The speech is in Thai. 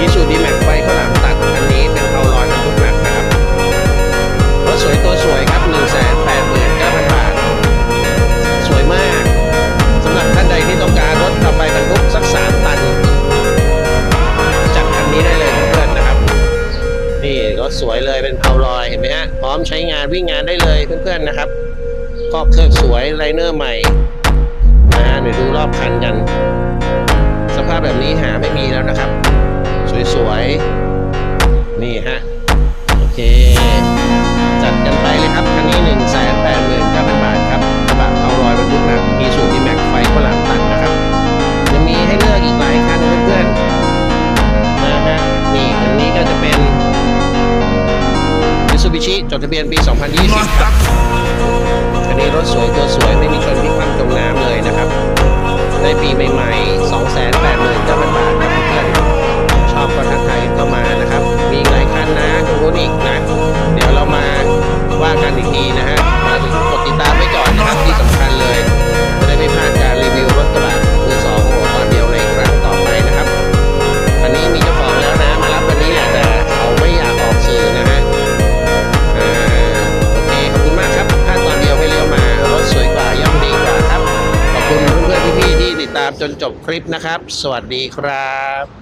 ยิชูดีแม็กไฟข้างหลังตัดอันนี้เป็นเทาลอยของทุกแม็กนะครับรถสวยตัวสวยครับ 1 8 9 0 0นบาท สวยมากสำหรับท่านใดที่ต้องการรถเอาไปบรรทุกสักสามตัน จัดคันนี้ได้เลยเพื่อนนะครับ นี่รถสวยเลยเป็นเทาลอยเห็นไหมฮะพร้อมใช้งานวิ่งงานได้เลยเพื่อนๆนะครับครอบเครื่องสวยไลเนอร์ใหม่มาเดี๋ยวดูรอบคันกัน สภาพแบบนี้หาไม่มีแล้วนะครับ สวย นี่ฮะ โอเค จัดกันไปเลยครับ คันนี้1 8 9 0 0 0 0บาทครับกระบะเอาลอยบรรทุกหนักมีสูตรที่แม็กไฟข้าวหลามตัดนะครับ ยังมีให้เลือกอีกหลายคันเพื่อนๆนะฮะ นี่คันนี้ก็จะเป็น Mitsubishi จดทะเบียนปี 2020 ครับคันนี้รถสวยตัวสวยไม่มีชนพิกคว่ำจมน้ำเลยนะครับ ในปีใหม่ๆ2 8 9 0 0 0 ตามจนจบคลิปนะครับ สวัสดีครับ